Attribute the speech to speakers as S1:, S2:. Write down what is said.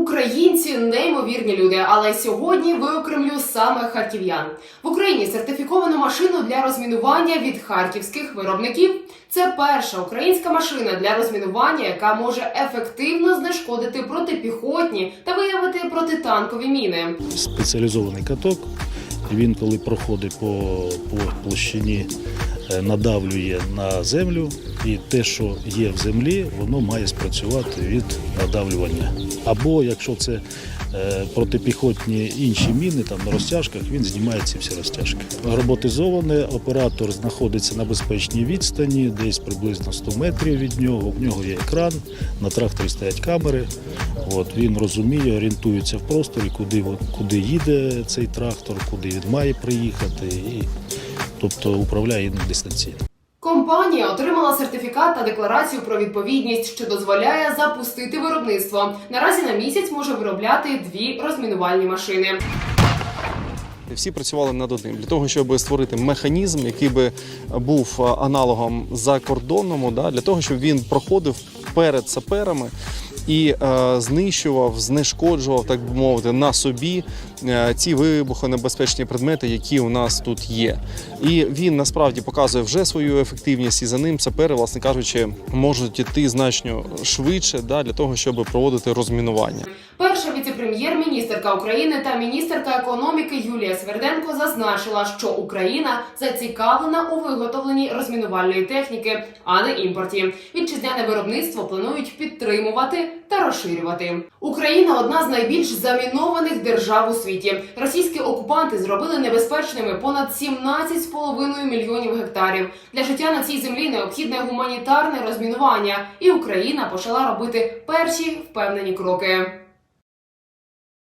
S1: Українці неймовірні люди, але сьогодні виокремлю саме харків'ян. В Україні сертифіковано машину для розмінування від харківських виробників. Це перша українська машина для розмінування, яка може ефективно знешкодити протипіхотні та виявити протитанкові міни.
S2: спеціалізований каток. Він, коли проходить по, по площині, надавлює на землю, і те, що є в землі, воно має спрацювати від надавлювання. Або якщо це е, протипіхотні інші міни, там на розтяжках, він знімає ці всі розтяжки. Роботизоване, оператор знаходиться на безпечній відстані, десь приблизно 100 метрів від нього. В нього є екран, на тракторі стоять камери. От, він розуміє, орієнтується в просторі, куди, куди їде цей трактор, куди він має приїхати, і, тобто управляє ним дистанційно.
S1: Компанія отримала сертифікат та декларацію про відповідність, що дозволяє запустити виробництво. Наразі на місяць може виробляти дві розмінувальні машини.
S3: Всі працювали над одним для того, щоб створити механізм, який би був а, аналогом закордонному, да, для того, щоб він проходив перед саперами і е, знищував, знешкоджував, так би мовити, на собі е, ці вибухонебезпечні предмети, які у нас тут є. І він насправді показує вже свою ефективність, і за ним сапери, власне кажучи, можуть іти значно швидше да, для того, щоб проводити розмінування.
S1: Перша віце-прем'єр-міністерка України та міністерка економіки Юлія Сверденко зазначила, що Україна зацікавлена у виготовленні розмінувальної техніки, а не імпорті. Вітчизняне виробництво планують підтримувати та розширювати. Україна одна з найбільш замінованих держав у світі. Російські окупанти зробили небезпечними понад 17,5 мільйонів гектарів. Для життя на цій землі необхідне гуманітарне розмінування, і Україна почала робити перші впевнені кроки.